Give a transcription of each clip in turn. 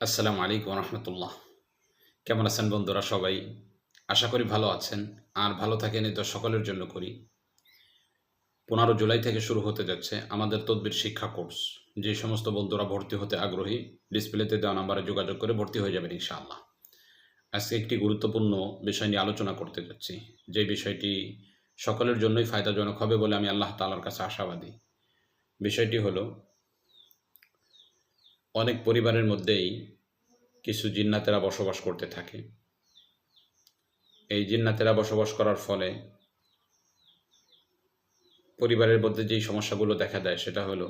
আসসালামু আলাইকুম রহমতুল্লাহ। কেমন আছেন বন্ধুরা সবাই? আশা করি ভালো আছেন। আর ভালো থাকেন তো সকলের জন্য করি। পনেরো জুলাই থেকে শুরু হতে যাচ্ছে আমাদের তদবির শিক্ষা কোর্স। যে সমস্ত বন্ধুরা ভর্তি হতে আগ্রহী, ডিসপ্লেতে দেওয়া নাম্বারে যোগাযোগ করে ভর্তি হয়ে যাবেন ইনশাআল্লাহ। আজকে একটি গুরুত্বপূর্ণ বিষয় নিয়ে আলোচনা করতে যাচ্ছি। যে বিষয়টি সকলের জন্যই ফায়দাজনক হবে বলে আমি আল্লাহ তালার কাছে আশাবাদী। বিষয়টি হলো অনেক পরিবারের মধ্যেই কিছু জিন্নাতেরা বসবাস করতে থাকে। এই জিন্নাতেরা বসবাস করার ফলে পরিবারের মধ্যে যেই সমস্যাগুলো দেখা দেয় সেটা হলো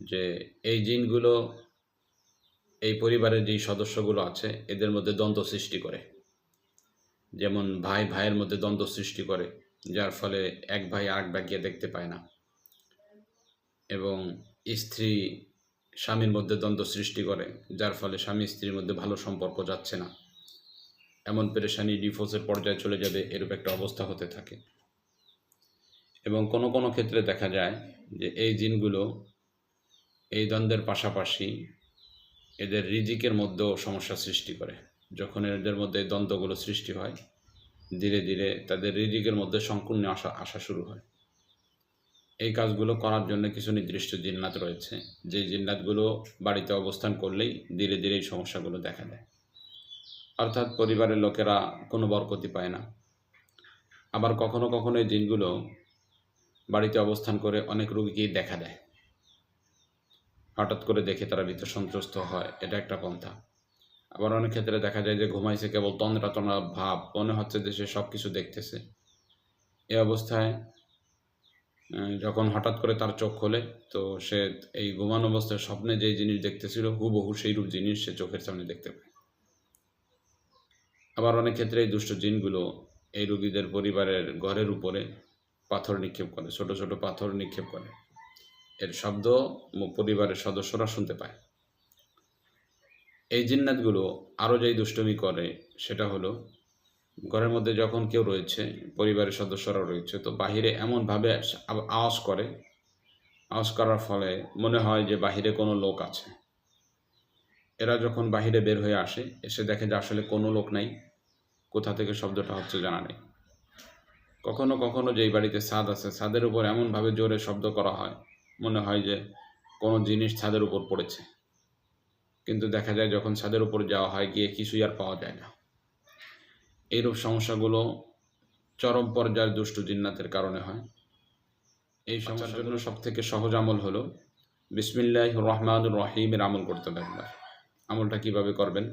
যে এই জিনগুলো, এই পরিবারের যেই সদস্যগুলো আছে, এদের মধ্যে দ্বন্দ্ব সৃষ্টি করে। যেমন ভাই ভাইয়ের মধ্যে দ্বন্দ্ব সৃষ্টি করে, যার ফলে এক ভাই আরেক ভাইকে দেখতে পায় না। এবং স্ত্রী স্বামীর মধ্যে দ্বন্দ্ব সৃষ্টি করে, যার ফলে স্বামী স্ত্রীর মধ্যে ভালো সম্পর্ক যাচ্ছে না। এমন পেরেশানি ডিফোর্সের পর্যায়ে চলে যাবে এরূপ একটা অবস্থা হতে থাকে। এবং কোনো কোনো ক্ষেত্রে দেখা যায় যে এই জিনগুলো এই দ্বন্দ্বের পাশাপাশি এদের রিজিকের মধ্যেও সমস্যা সৃষ্টি করে। যখন এদের মধ্যে দ্বন্দ্বগুলো সৃষ্টি হয়, ধীরে ধীরে তাদের রিজিকের মধ্যে সংকীর্ণ আসা আসা শুরু হয়। এই কাজগুলো করার জন্য কিছু নির্দিষ্ট জিন্নাত রয়েছে। যে জিন্নাতগুলো বাড়িতে অবস্থান করলেই ধীরে ধীরে এই সমস্যাগুলো দেখা দেয়। অর্থাৎ পরিবারের লোকেরা কোনো বরকতি পায় না। আবার কখনো কখনো এই জিনগুলো বাড়িতে অবস্থান করে অনেক রোগীকেই দেখা দেয়। হঠাৎ করে দেখে তারা ভিতর সন্ত্রস্ত হয়, এটা একটা পন্থা। আবার অনেক ক্ষেত্রে দেখা যায় যে ঘুমাইছে কেবল তন্দ্রা তন্দ্রা ভাব, মনে হচ্ছে যে সে সব কিছু দেখতেছে। এ অবস্থায় যখন হঠাৎ করে তার চোখ খোলে, তো সে এই ঘুমানো অবস্থায় স্বপ্নে যে জিনিস দেখতেছিল, হুবহু সেইরূপ জিনিস সে চোখের সামনে দেখতে পায়। আবার অনেক ক্ষেত্রে এই দুষ্ট জিনগুলো এই রুগীদের পরিবারের ঘরের উপরে পাথর নিক্ষেপ করে, ছোট ছোট পাথর নিক্ষেপ করে। এর শব্দ পরিবারের সদস্যরা শুনতে পায়। এই জিন্নাতগুলো আরও যেই দুষ্টমি করে, সেটা হলো ঘরের মধ্যে যখন কেউ রয়েছে, পরিবারের সদস্যরা রয়েছে, তো বাহিরে এমনভাবে আওয়াজ করে। আওয়াজ করার ফলে মনে হয় যে বাহিরে কোনো লোক আছে। এরা যখন বাহিরে বের হয়ে আসে, এসে দেখে যে আসলে কোনো লোক নাই। কোথা থেকে শব্দটা হচ্ছে জানা নেই। কখনো কখনো যেই বাড়িতে ছাদ আছে ছাদের উপর এমনভাবে জোরে শব্দ করা হয়, মনে হয় যে কোনো জিনিস ছাদের উপর পড়েছে। কিন্তু দেখা যায় যখন ছাদের উপর যাওয়া হয়, গিয়ে কিছুই আর পাওয়া যায় না। এইরূপ সমস্যাগুলো চরম পর্যায়ের দুষ্টু জিন্নাতের কারণে হয়। এই সমস্যার জন্য সব থেকে সহজ আমল হলো বিসমিল্লাহ রহমানুর রহিমের আমল করতে থাকবে আমলটা কীভাবে করবেন?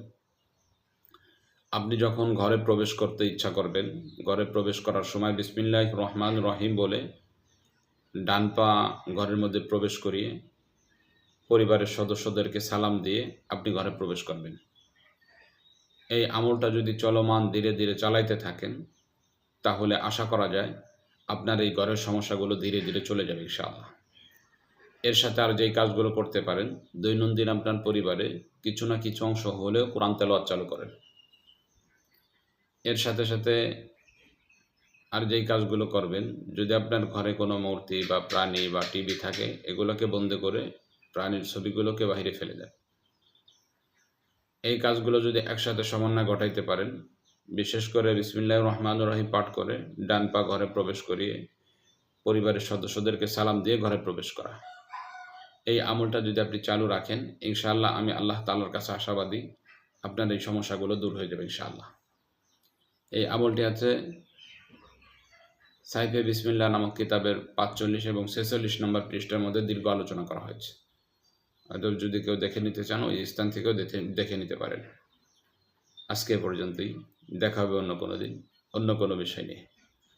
আপনি যখন ঘরে প্রবেশ করতে ইচ্ছা করবেন ঘরে প্রবেশ করার সময় বিসমিল্লাহ রহমান রহিম বলে ডান পা ঘরের মধ্যে প্রবেশ করিয়ে পরিবারের সদস্যদেরকে সালাম দিয়ে আপনি ঘরে প্রবেশ করবেন। এই আমলটা যদি চলমান ধীরে ধীরে চালাইতে থাকেন, তাহলে আশা করা যায় আপনার এই ঘরের সমস্যাগুলো ধীরে ধীরে চলে যাবে ইনশাআল্লাহ। এর সাথে আর যেই কাজগুলো করতে পারেন, দৈনন্দিন আপনার পরিবারে কিছু না কিছু অংশ হলেও কোরআন তেলোয়াত চালু করেন। এর সাথে সাথে আর যেই কাজগুলো করবেন, যদি আপনার ঘরে কোনো মূর্তি বা প্রাণী বা টিভি থাকে, এগুলোকে বন্ধ করে প্রাণীর ছবিগুলোকে বাইরে ফেলে দেন। এই কাজগুলো যদি একসাথে সমন্বয় ঘটাইতে পারেন, বিশেষ করে বিসমিল্লাহ রহমান রহিম পাঠ করে ডান পা ঘরে প্রবেশ করিয়ে পরিবারের সদস্যদেরকে সালাম দিয়ে ঘরে প্রবেশ করা। এই আমলটা যদি আপনি চালু রাখেন, ইনশাআল্লাহ আমি আল্লাহ তালার কাছে আশাবাদী আপনার এই সমস্যাগুলো দূর হয়ে যাবে ইনশাআল্লাহ। এই আমলটি আছে সাইফে বিসমিল্লা নামক কিতাবের পাঁচচল্লিশ এবং ছেচল্লিশ নম্বর পৃষ্ঠার মধ্যে দীর্ঘ আলোচনা করা হয়েছে। যদি কেউ দেখে নিতে চান, ওই স্থান থেকেও দেখে দেখে নিতে পারেন। আজকে পর্যন্তই। দেখা হবে অন্য কোনো দিন, অন্য কোনো বিষয় নিয়ে।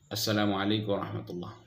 আসসালামু আলাইকুম রহমতুল্লাহ।